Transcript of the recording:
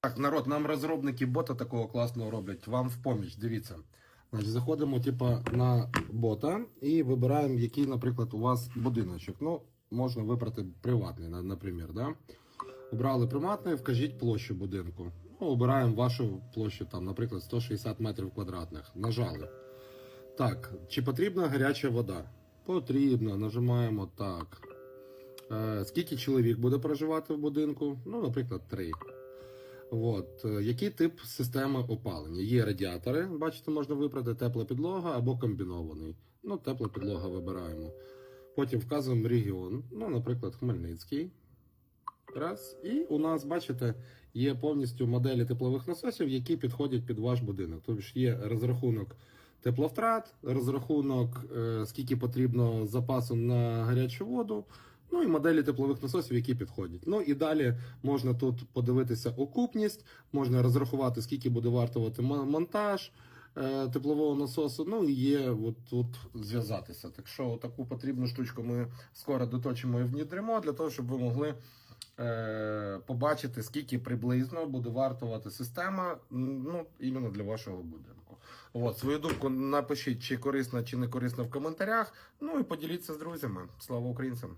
Так, народ, нам розробники бота такого класного роблять. Вам в поміч, дивіться. Значить, заходимо, типа, на бота і вибираємо, який, наприклад, у вас будиночок. Ну, можна вибрати приватний, наприклад, да? Обрали приватний, вкажіть площу будинку. Ну, обираємо вашу площу, там, наприклад, 160 метрів квадратних. Нажали. Так, чи потрібна гаряча вода? Потрібно. Нажимаємо так. Е, скільки чоловік буде проживати в будинку? Ну, наприклад, три. От. е, Який тип системи опалення? Є радіатори, бачите, можна вибрати тепла підлога або комбінований. Ну, тепла підлога вибираємо. Потім вказуємо регіон, ну, наприклад, Хмельницький. Раз. І у нас, бачите, є повністю моделі теплових насосів, які підходять під ваш будинок. Тобто є розрахунок тепловтрат, розрахунок, е, скільки потрібно запасу на гарячу воду. Ну і моделі теплових насосів, які підходять. Ну і далі можна тут подивитися окупність, можна розрахувати, скільки буде вартувати монтаж е, теплового насосу. Ну і є от тут зв'язатися. Так що таку потрібну штучку ми скоро доточимо і внідримо для того, щоб ви могли е, побачити, скільки приблизно буде вартувати система ну, іменно для вашого будинку. От, свою думку напишіть, чи корисна, чи не корисна в коментарях. Ну і поділіться з друзями. Слава українцям!